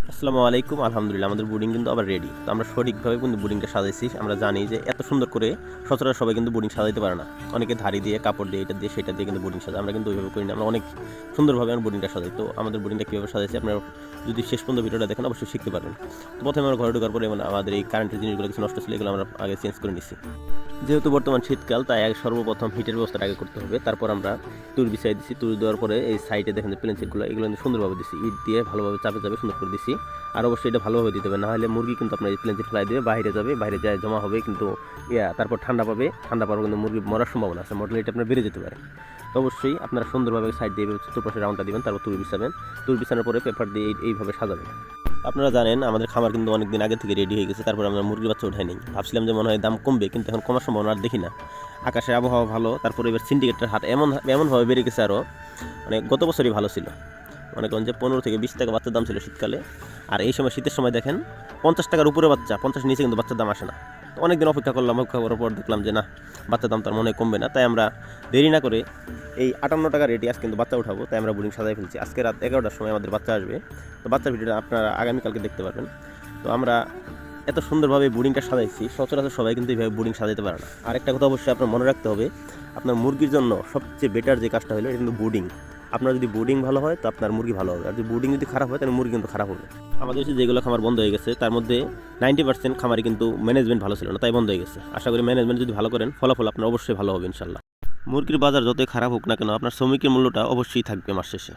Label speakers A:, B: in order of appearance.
A: আসসালামু আলাইকুম, আলহামদুলিল্লাহ, আমাদের বোর্ডিং কিন্তু আবার রেডি তো আমরা সঠিকভাবে কিন্তু বোর্ডিংটা সাজাইছি। আমরা জানি যে এত সুন্দর করে সচরাচর সবাই কিন্তু বোর্ডিং সাজাইতে পারে না। অনেকে ধারি দিয়ে, কাপড় দিয়ে, এটা দিয়ে, সেটা দিয়ে কিন্তু বোর্ডিং সাজায়। আমরা কিন্তু ওইভাবে করি না। আমরা অনেক সুন্দরভাবে আমরা বোর্ডিংটা সাজাই। তো আমাদের বোর্ডিংটা কীভাবে সাজাইছি আপনারা যদি শেষ পর্যন্ত ভিডিওটা দেখেন, অবশ্যই শিখতে পারবেন। তো প্রথমে আমরা ঘরে ঢোকার পরে মানে আমাদের এই কারেন্টের জিনিসগুলো কিছু নষ্ট ছিল, এগুলো আমরা আগে চেঞ্জ করে নিছি। যেহেতু বর্তমান শীতকাল, তাই সর্বপ্রথম হিটের ব্যবস্থাটা আগে করতে হবে। তারপর আমরা তুর বিছাই দিছি, তুর দেওয়ার পরে এই সাইডে দেখেন যে প্লেন এগুলো কিন্তু সুন্দরভাবে দিছি। ইট দিয়ে ভালোভাবে চাপে চাপে সুন্দর করে দিছি। আর অবশ্যই এটা ভালোভাবে দিতে হবে না হলে মুরগি কিন্তু আপনার এই প্লেন সিট ফেলাই দেবে, বাইরে যাবে, বাইরে যায়, জমা হবে কিন্তু ইয়া, তারপর ঠান্ডা পাবে ঠান্ডা পাবে কিন্তু মুরগি মরার সম্ভাবনা আছে মর্টালিটি আপনার বেড়ে যেতে পারে। তো অবশ্যই আপনারা সুন্দরভাবে সাইড দিয়ে চতুর্পাশে রাউন্ডটা দিবেন, তারপর তুর বিছাবেন। তুর বিছানোর পরে পেপার দিয়ে এইভাবে সাজাবেন। আপনারা জানেন, আমাদের খামার কিন্তু অনেক দিন আগে থেকে রেডি হয়ে গেছে, তারপর আমরা মুরগির বাচ্চা উঠাই ভাবছিলাম যে মনে হয় দাম কমবে, কিন্তু এখন কমার সম্ভাবনা আর দেখি না। আকাশের আবহাওয়া ভালো, তারপরে এবার সিন্ডিকেটের হাট এমন এমনভাবে বেড়ে গেছে আরও মানে গত বছরই ভালো ছিল। মনে করেন যে পনেরো থেকে বিশ টাকা বাচ্চার দাম ছিল শীতকালে। আর এই সময় শীতের সময় দেখেন পঞ্চাশ টাকার উপরে বাচ্চা পঞ্চাশ নিচে কিন্তু বাচ্চার দাম আসে না। তো অনেকদিন অপেক্ষা করলাম, অপেক্ষা করার পর দেখলাম যে, না, বাচ্চার দাম তার মনে কমবে না। তাই আমরা দেরি না করে এই আটান্ন টাকা রেটে আজ কিন্তু বাচ্চা উঠাবো। তাই আমরা বোর্ডিং সাজাই ফেলছি। আজকে রাত এগারোটার সময় আমাদের বাচ্চা আসবে। তো বাচ্চার ভিডিওটা আপনারা আগামীকালকে দেখতে পারবেন। তো আমরা এত সুন্দরভাবে বোর্ডিংটা সাজাইছি, সচরাচর সবাই কিন্তু এইভাবে বোর্ডিং সাজাতে পারে না। আরেকটা কথা অবশ্যই আপনার মনে রাখতে হবে, আপনার মুরগির জন্য সবচেয়ে বেটার যে কাজটা হলো, এটা কিন্তু বোর্ডিং আপনার যদি বোর্ডিং ভালো হয়, তো আপনার মুরগি ভালো হবে। আর যদি বোর্ডিং যদি খারাপ হয়, তাহলে মুরগি কিন্তু খারাপ হবে। আমাদের দেশে যেগুলো খামার বন্ধ হয়ে গেছে, তার মধ্যে নাইনটি পার্সেন্ট খামারে কিন্তু ম্যানেজমেন্ট ভালো ছিল না, তাই বন্ধ হয়ে গেছে। আশা করি ম্যানেজমেন্ট যদি ভালো করেন, ফলাফল আপনার অবশ্যই ভালো হবে, ইনশাল্লাহ। মুরগির বাজার যতই খারাপ হোক না কেন, আপনার শ্রমিকের মূল্যটা অবশ্যই থাকবে মাস শেষে।